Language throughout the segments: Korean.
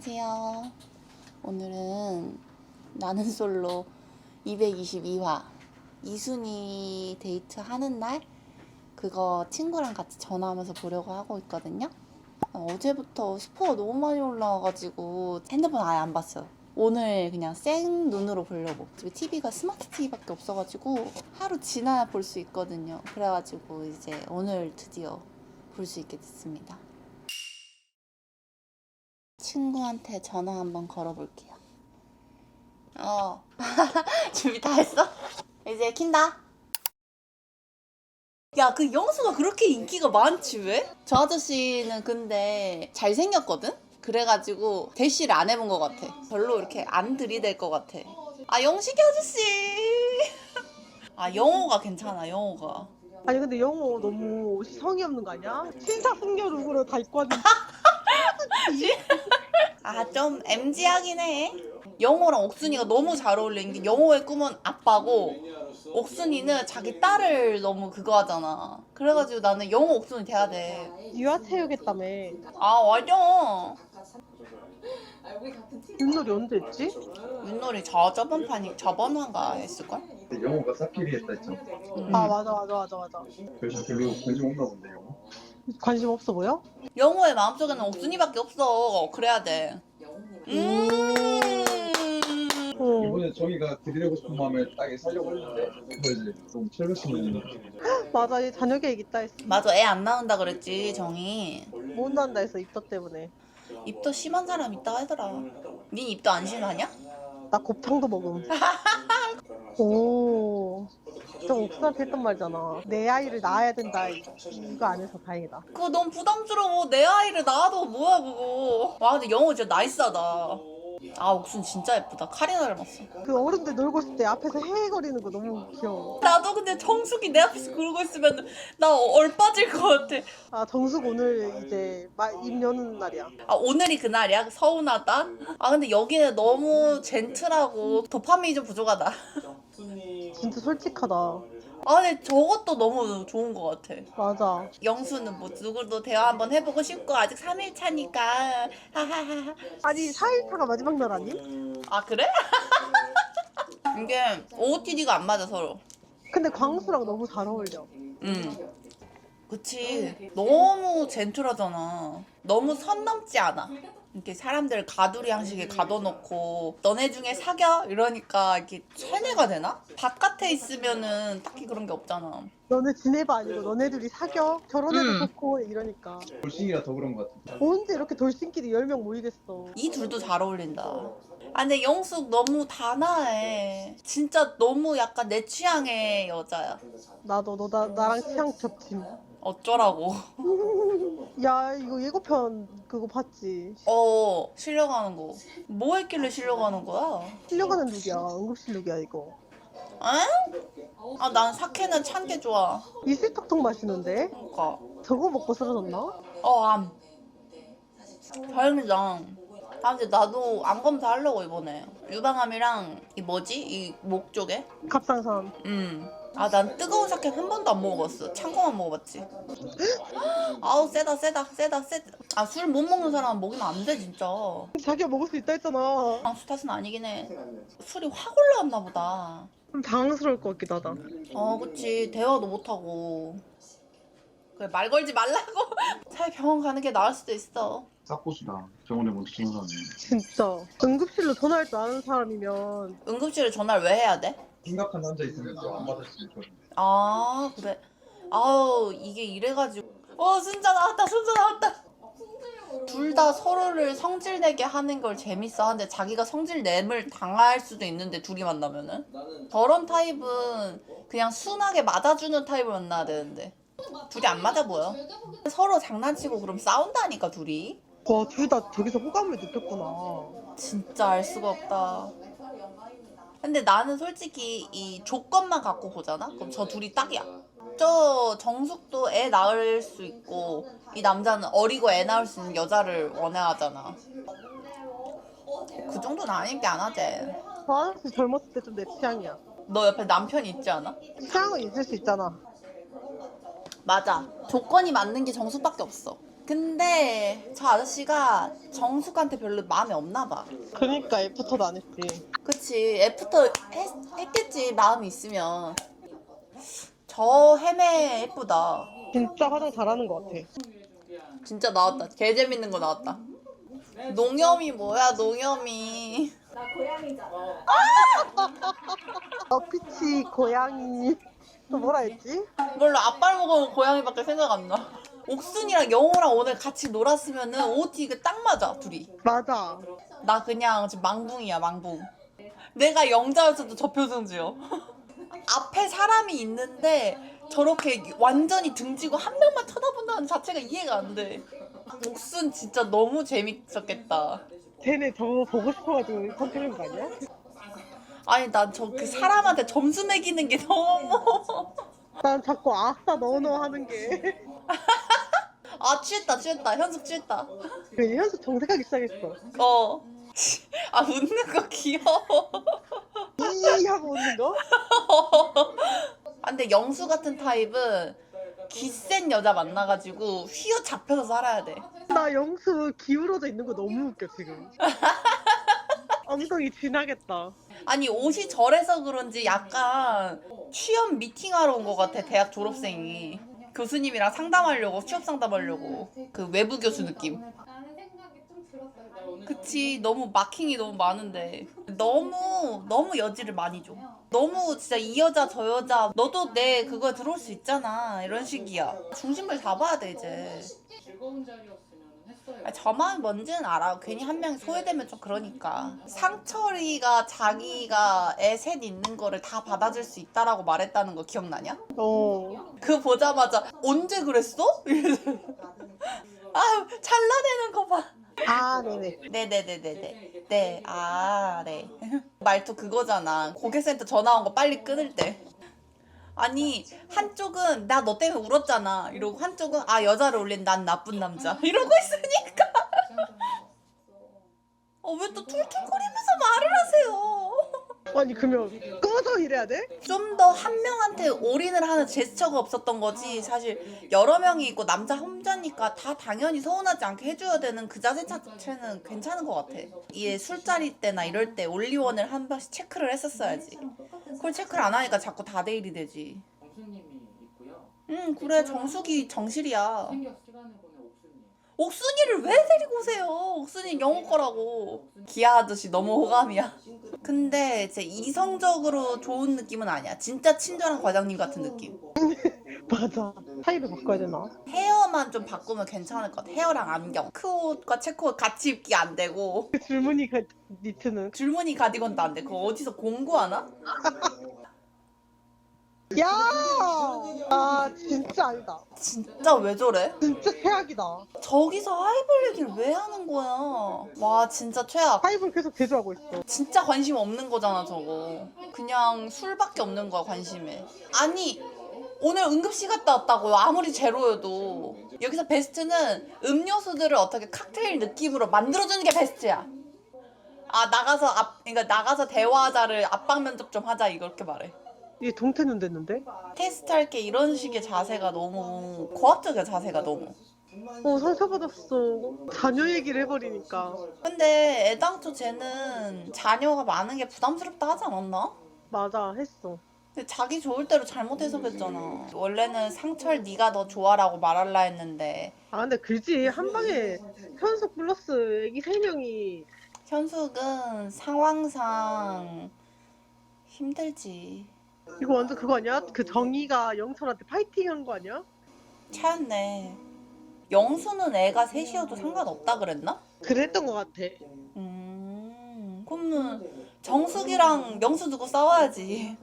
안녕하세요. 오늘은 나는 솔로 222화 이순이 데이트 하는 날 그거 친구랑 같이 전화하면서 보려고 하고 있거든요. 어, 어제부터 스포가 너무 많이 올라와가지고 핸드폰 아예 안 봤어요. 오늘 그냥 생 눈으로 보려고. 집에 TV가 스마트 TV밖에 없어가지고 하루 지나야 볼 수 있거든요. 그래가지고 이제 오늘 드디어 볼 수 있게 됐습니다. 친구한테 전화 한번 걸어볼게요. 어. 준비 다 했어? 이제 킨다. 야, 그 영수가 그렇게 인기가 많지 왜? 저 아저씨는 근데 잘생겼거든? 그래가지고 대시를 안 해본 것 같아. 별로 이렇게 안 들이댈 것 같아. 아, 영식이 아저씨! 아, 영호가 괜찮아, 영호가. 아니 근데 영호 너무 성의 없는 거 아니야? 신사숙녀 룩으로 다 입고 왔는데 아, 좀 MG하긴 해. 영호랑 옥순이가 너무 잘 어울리는 게 영호의 꿈은 아빠고 옥순이는 자기 딸을 너무 그거 하잖아. 그래가지고 나는 영호 옥순이 돼야 돼. 유아 체육했다며 아, 맞아. 윷놀이 언제 했지? 윷놀이 저 저번 판이 저번 화가 했을걸? 근데 영호가 사필이 했다 했죠. 음. 아 맞아 맞아 맞아 맞아 그래서 별로 관심 없나 본데 영호. 관심 없어 보여? 영호의 마음속에는 옥순이밖에 없어. 그래야 돼. 음. 어 이번에 정이가 드리려고 싶은 마음을 딱 살려고 했는데 그거 이제 너무 철벽심이 맞아 얘 자녀 계획 있다 했어 맞아, 애 안 낳는다 그랬지, 정이. 못 난다 했어 입덧 때문에 입도 심한 사람 있다 하더라. 닌 입도 안 심하냐? 나 곱창도 먹음 오 좀 옥수한테 했던 말이잖아 내 아이를 낳아야 된다 이거 안 해서 다행이다 그거 너무 부담스러워. 내 아이를 낳아도 뭐야 그거. 와 근데 영호 진짜 나이스하다. 아 옥순 진짜 예쁘다. 카리나 닮았어. 그 어른들 놀고 있을 때 앞에서 헤헤거리는 거 너무 귀여워 나도 근데 정숙이 내 앞에서 그러고 있으면 나 얼빠질 것 같아. 아 정숙 오늘 이제 마- 입 여는 날이야 아 오늘이 그날이야? 서운하다? 아 근데 여기는 너무 젠틀하고 도파민이 좀 부족하다. 진짜 솔직하다 아 근데 저것도 너무 좋은 것 같아. 맞아 영수는 뭐 누구도 대화 한번 해보고 싶고 아직 3일 차니까 하하하. 아니 4일차가 마지막 날 아니? 아 그래? 이게 OOTD가 안 맞아 서로. 근데 광수랑 너무 잘 어울려. 응. 그치. 너무 젠틀하잖아. 너무 선 넘지 않아. 이렇게 사람들 가두리 양식에 가둬놓고 너네 중에 사겨? 이러니까 이렇게 세뇌가 되나? 바깥에 있으면은 딱히 그런 게 없잖아. 너네 지내봐 아니고 너네 둘이 사겨? 결혼해도 음. 좋고 이러니까. 돌싱이라 더 그런 것 같아. 언제 이렇게 돌싱끼리 10명 모이겠어. 이 둘도 잘 어울린다. 아 근데 영숙 너무 단아해. 진짜 너무 약간 내 취향의 여자야. 나도 너 나, 나랑 취향 겹침. 어쩌라고. 야 이거 예고편 그거 봤지? 어 실려 가는 거. 뭐 했길래 실려 가는 거야? 실려가는 룩이야. 응급실 룩이야 이거. 에? 아, 난 사케는 찬 게 좋아. 이슬톡톡 마시는데? 그니까. 저거 먹고 쓰러졌나? 어, 암. 다행이다. 아, 근데 나도 암 검사하려고, 이번에. 유방암이랑, 이 뭐지? 이 목 쪽에? 갑상선. 음. 아, 난 뜨거운 사케 한 번도 안 먹어봤어. 찬 거만 먹어봤지. 아우, 세다, 세다, 세다, 세다. 아, 술 못 먹는 사람은 먹이면 안 돼, 진짜. 자기가 먹을 수 있다 했잖아. 방수 탓은 아니긴 해. 술이 확 올라왔나 보다. 좀 당황스러울 것 같기도 하다. 어, 그치. 대화도 못하고. 그래, 말 걸지 말라고. 차라리 병원 가는 게 나을 수도 있어. 싹고수다. 병원에 먼저 전화하네. 진짜. 응급실로 전화할 줄 아는 사람이면 응급실에 전화를 왜 해야 돼? 심각한 환자 있으면 또안 받았으면 좋은데. 아, 그래. 아우, 이게 이래가지고. 어, 순자 나왔다, 순자 나왔다. 둘 다 서로를 성질 내게 하는 걸 재밌어 하는데 자기가 성질 냄을 당할 수도 있는데 둘이 만나면은 저런 타입은 그냥 순하게 맞아주는 타입을 만나야 되는데 둘이 안 맞아 보여 서로 장난치고 그럼 싸운다니까 둘이 와 둘 다 저기서 호감을 느꼈구나. 진짜 알 수가 없다. 근데 나는 솔직히 이 조건만 갖고 보잖아? 그럼 저 둘이 딱이야. 저 정숙도 애 낳을 수 있고 이 남자는 어리고 애 낳을 수 있는 여자를 원해하잖아. 그 정도는 아닌 게안 하지. 저 아저씨 젊었을 때 좀 내 취향이야. 너 옆에 남편 있지 않아? 취향은 있을 수 있잖아. 맞아. 조건이 맞는 게 정숙밖에 없어. 근데 저 아저씨가 정숙한테 별로 마음이 없나 봐. 그러니까 애프터도 안 했지. 그 치 애프터 했, 했겠지 마음이 있으면. 저 헤매 예쁘다. 진짜 화장 잘하는 것 같아. 진짜 나왔다. 개 재밌는 거 나왔다. 농염이 뭐야 농염이. 어, 피치, 고양이. 또 뭐라 했지? 몰라 아빠를 먹으면 고양이밖에 생각 안 나. 옥순이랑 영호랑 오늘 같이 놀았으면은 OT 이게 딱 맞아 둘이. 맞아. 나 그냥 지금 망붕이야 망붕. 내가 영자였어도 저 표정 지어. 앞에 사람이 있는데 저렇게 완전히 등지고 한 명만 쳐다본다는 자체가 이해가 안 돼. 옥순 진짜 너무 재밌었겠다. 쟤네 저거 보고 싶어가지고 선택한 거 아니야? 아니 난 저 그 사람한테 점수 매기는 게 너무 난 자꾸 아싸 넣어넣어 하는 게. 아 취했다 취했다 현숙 취했다 그 현수 정색하기 시작했어. 어. 아 웃는 거 귀여워. 이 하고 웃는 거? 아, 근데 영수 같은 타입은 기센 여자 만나가지고 휘어 잡혀서 살아야 돼. 나 영수 기울어져 있는 거 너무 웃겨 지금. 엉덩이 지나겠다. 아니 옷이 저래서 그런지 약간 취업 미팅하러 온 것 같아 대학 졸업생이. 교수님이랑 상담하려고 취업 상담하려고 그 외부 교수 느낌. 라는 생각이 좀 들었어요. 그치 너무 마킹이 너무 많은데 너무 너무 여지를 많이 줘. 너무 진짜 이 여자 저 여자 너도 내 그거에 들어올 수 있잖아 이런 식이야. 중심을 잡아야 돼 이제. 즐거운 자리였으면 했어요. 아, 저만 뭔지는 알아. 괜히 한 명이 소외되면 좀 그러니까. 상철이가 자기가 애셋 있는 거를 다 받아줄 수 있다라고 말했다는 거 기억나냐? 어. 그 보자마자 언제 그랬어? 이래서 아 잘라내는 거 봐. 아 네네. 네네네네네. 네. 아 네. 말투 그거잖아. 고객센터 전화 온 거 빨리 끊을 때. 아니 한쪽은 나 너 때문에 울었잖아 이러고 한쪽은 아 여자를 올린 난 나쁜 남자 이러고 있으니까 어 왜 또 툴툴거리면서 말을 하세요? 아니 그러면 꺼져 이래야 돼? 좀 더 한 명한테 올인을 하는 제스처가 없었던 거지. 사실 여러 명이 있고 남자 혼자니까 다 당연히 서운하지 않게 해줘야 되는 그 자세 자체는 괜찮은 것 같아. 이게 술자리 때나 이럴 때 올리원을 한 번씩 체크를 했었어야지. 그걸 체크를 안 하니까 자꾸 다대일이 되지. 정수님이 있고요. 응 그래. 정숙이 정실이야. 생격 시간을 옥순이를 왜 데리고 오세요 옥순이 영호 거라고 기아 아저씨 너무 호감이야 근데 이제 이성적으로 좋은 느낌은 아니야 진짜 친절한 과장님 같은 느낌 맞아. 타입을 바꿔야 되나? 헤어만 좀 바꾸면 괜찮을 것 같아. 헤어랑 안경. 크옷과 체크옷 같이 입기 안 되고 그 줄무늬 가, 니트는. 줄무늬 가디건도 안 돼. 그거 어디서 공구하나? 야! 아 진짜 아니다. 진짜 왜 저래? 진짜 최악이다. 저기서 하이볼 얘기를 왜 하는 거야? 와 진짜 최악. 타입을 계속 대조하고 있어. 진짜 관심 없는 거잖아 저거. 그냥 술밖에 없는 거야 관심에. 아니 오늘 응급실 갔다 왔다고요. 아무리 제로여도 여기서 베스트는 음료수들을 어떻게 칵테일 느낌으로 만들어주는 게 베스트야. 아 나가서 앞 그러니까 나가서 대화자를 압박 면접 좀 하자 이렇게 말해. 이게 동태 눈 됐는데? 테스트 할 게 이런 식의 자세가 너무 고압적이야 자세가 너무. 어 상처받았어. 자녀 얘기를 해버리니까. 근데 애당초 쟤는 자녀가 많은 게 부담스럽다 하지 않았나? 맞아 했어. 근데 자기 좋을 대로 잘못 해석했잖아. 원래는 상철 네가 더 좋아라고 말할라 했는데 아 근데 그지 한 방에 현석 플러스 애기 세 명이 현숙은 상황상 힘들지. 이거 완전 그거 아니야? 그 정의가 영철한테 파이팅한 거 아니야? 차였네. 영수는 애가 셋이어도 상관없다 그랬나? 그랬던 것 같아. 음, 그러면 정숙이랑 영수 두고 싸워야지.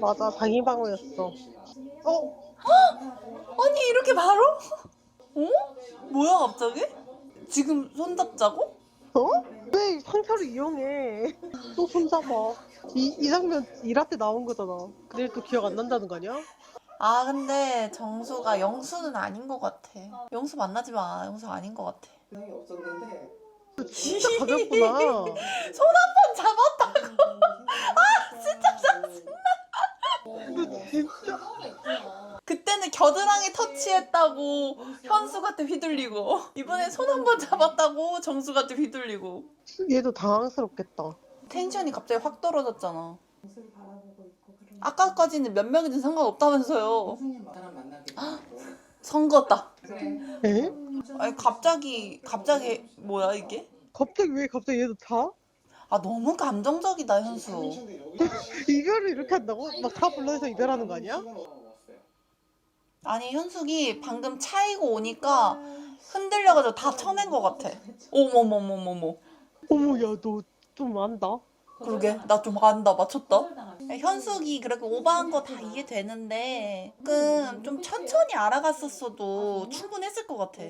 맞아 장희방어였어. 어? 아니 이렇게 바로? 어? 뭐야 갑자기? 지금 손 잡자고? 어? 왜 상처를 이용해? 또 손잡아. 이, 이 장면 일화 때 나온 거잖아. 근데 또 기억 안 난다는 거 아니야? 아 근데 정수가 영수는 아닌 것 같아. 영수 만나지 마. 영수 아닌 것 같아. 너 진짜 가볍구나. 손 한 번 잡았다고. 너 진짜 그때는 겨드랑이 터치했다고 현수한테 휘둘리고 이번에 손 한 번 잡았다고 정수한테 휘둘리고 얘도 당황스럽겠다. 텐션이 갑자기 확 떨어졌잖아. 아까까지는 몇 명이든 상관없다면서요. 교수님 사람 만나게 되고 선거다. 그래 에? 아니 갑자기 갑자기 뭐야 이게? 갑자기 왜 갑자기 얘도 자? 아 너무 감정적이다 현수. 이별을 이렇게 한다고? 막 다 불러서 이별하는 거 아니야? 아니 현숙이 방금 차이고 오니까 흔들려가지고 다 쳐낸 것 같아. 어머머머머머. 어머 야 너 좀 안다. 그러게 나 좀 안다 맞췄다. 현숙이 그렇게 오버한 거 다 이해되는데 조금 좀 천천히 알아갔었어도 충분했을 것 같아.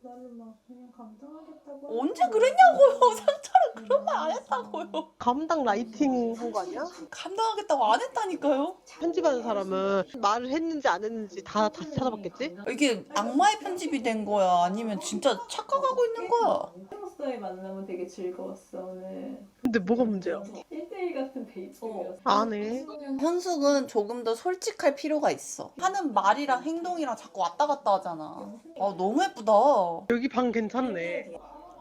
나는 막 그냥 감당하겠다고 언제 그랬냐고요. 상처를 그런 말 안 했다고요. 감당 라이팅 한 거 아니야? 감당하겠다고 안 했다니까요. 편집하는 사람은 말을 했는지 안 했는지 다 다시 찾아봤겠지? 이게 악마의 편집이 된 거야? 아니면 진짜 착각하고 있는 거야? 프로스와의 만남은 되게 즐거웠어 오늘 근데 뭐가 문제야? 1대1 같은 데이트였어 안 해. 현숙은 조금 더 솔직할 필요가 있어. 하는 말이랑 행동이랑 자꾸 왔다 갔다 하잖아. 아 너무 예쁘다. 여기 방 괜찮네.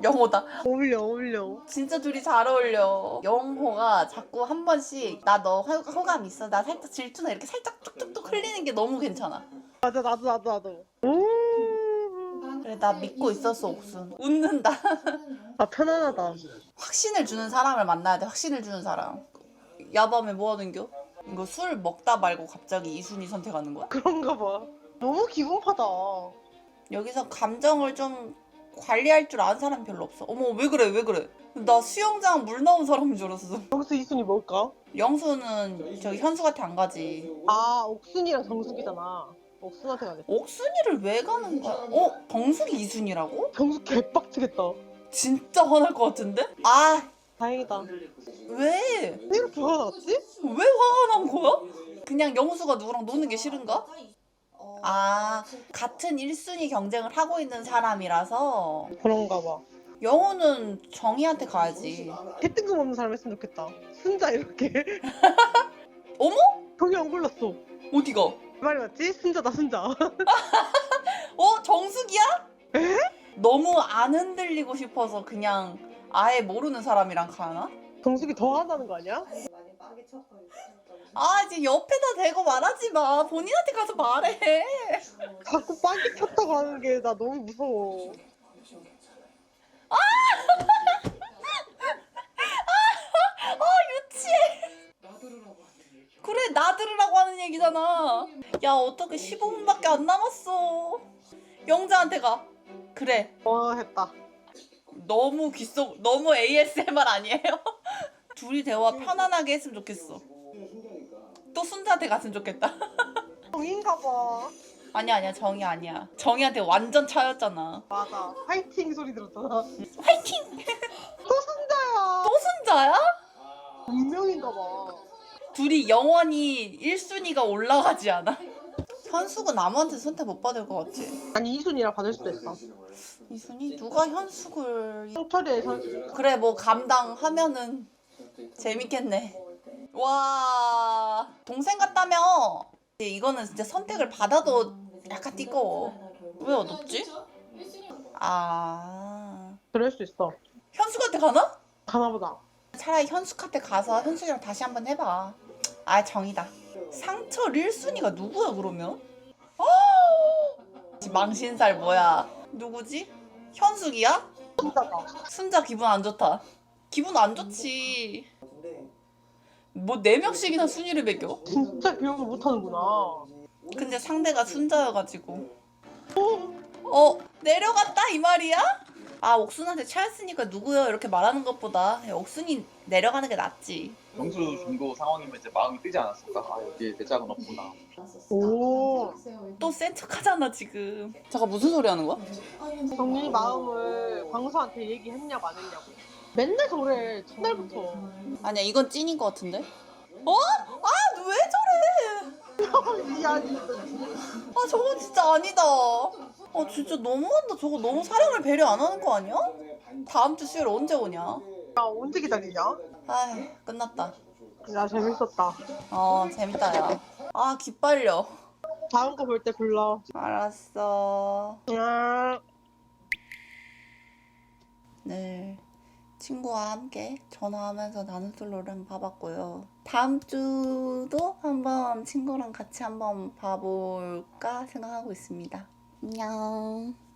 영호다. 어울려 어울려. 진짜 둘이 잘 어울려. 영호가 자꾸 한 번씩 나 너 호감 있어. 나 살짝 질투나 이렇게 살짝 뚝뚝뚝 흘리는 게 너무 괜찮아. 맞아 나도 나도 나도. 오. 그래 나 믿고 있었어 옥순. 웃는다. 아 편안하다. 확신을 주는 사람을 만나야 돼. 확신을 주는 사람. 야밤에 뭐 하는겨? 이거 술 먹다 말고 갑자기 이순이 선택하는 거야? 그런가 봐. 너무 기공파다. 여기서 감정을 좀 관리할 줄 아는 사람이 별로 없어. 어머 왜 그래 왜 그래? 나 수영장 물 나온 사람인 줄 알았어. 여기서 이순이 뭘까? 영수는 저기 현수한테 안 가지. 아 옥순이랑 정숙이잖아. 옥순한테 가겠다. 옥순이를 왜 가는 거야? 어? 정숙이 이순이라고? 정숙 개빡치겠다. 진짜 화날 것 같은데? 아 다행이다. 왜? 왜 이렇게 화가 났지? 왜 화가 난 거야? 그냥 영수가 누구랑 노는 게 싫은가? 아 같은 1순위 경쟁을 하고 있는 사람이라서 그런가 봐. 영호는 정희한테 가야지. 개 뜬금 없는 사람 했으면 좋겠다. 순자 이렇게. 어머? 정이 안 골랐어. 어디가? 말이 맞지? 순자다 순자. 어? 정숙이야? 너무 안 흔들리고 싶어서 그냥 아예 모르는 사람이랑 가나? 정숙이 더 한다는 거 아니야? 아 이제 옆에다 대고 말하지 마. 본인한테 가서 말해. 자꾸 빠기 쳤다고 하는 게 나 너무 무서워. 유치해. 나들으라고 하는 얘기 그래 나 들으라고 하는 얘기잖아. 야 어떻게 15분밖에 안 남았어. 영자한테 가 그래 와 했다. 너무 귓속 너무 ASMR 아니에요? 둘이 대화 편안하게 했으면 좋겠어 또 순자한테 갔으면 좋겠다 정인가 봐. 아니야 아니야 정이 아니야 정이한테 완전 차였잖아 맞아. 화이팅 소리 들었잖아. 화이팅 또 순자야. 또 순자야? 운명인가 봐. 둘이 영원히 1순위가 올라가지 않아? 현숙은 아무한테 선택 못 받을 것 같지? 아니 이순이랑 받을 수도 있어. 이순이? 누가 현숙을 성철이의 선. 그래 뭐 감당하면은 재밌겠네 와 동생 같다며 이거는 진짜 선택을 받아도 약간 띠꺼워 왜 어둡지? 아 그럴 수 있어. 현숙한테 가나? 가나보다. 차라리 현숙한테 가서 현숙이랑 다시 한번 해봐 아 정이다 상처 1순위가 누구야 그러면? 아! 망신살 뭐야 누구지? 현숙이야? 순자다. 순자 기분 안 좋다. 기분 안 좋지. 뭐 네 명씩이나 순위를 매겨? 진짜 기억을 못하는구나. 근데 상대가 순자여가지고. 어 내려갔다 이 말이야? 아 옥순한테 차였으니까 누구요 이렇게 말하는 것보다 야, 옥순이 내려가는 게 낫지. 영수 중도 상황이면 이제 마음이 뜨지 않았을까? 아 여기에 내 짝은 없구나. 오. 또 센 척하잖아 지금. 잠깐 무슨 소리 하는 거야? 정민이 마음을 광수한테 얘기했냐고 안 했냐고. 맨날 저래 첫날부터. 아니야 이건 찐인 것 같은데. 어? 아왜 저래? 아 저건 진짜 아니다. 아 진짜 너무한다. 저거 너무 사랑을 배려 안 하는 거 아니야? 다음 주 수요일 언제 오냐? 야 언제 기다리냐? 아휴 끝났다. 야 재밌었다. 어 재밌다 야. 아 기빨려. 다음 거 볼 때 불러. 알았어. 야. 네. 친구와 함께 전화하면서 나는 솔로를 한번 봐봤고요. 다음 주도 한번 친구랑 같이 한번 봐볼까 생각하고 있습니다. 안녕.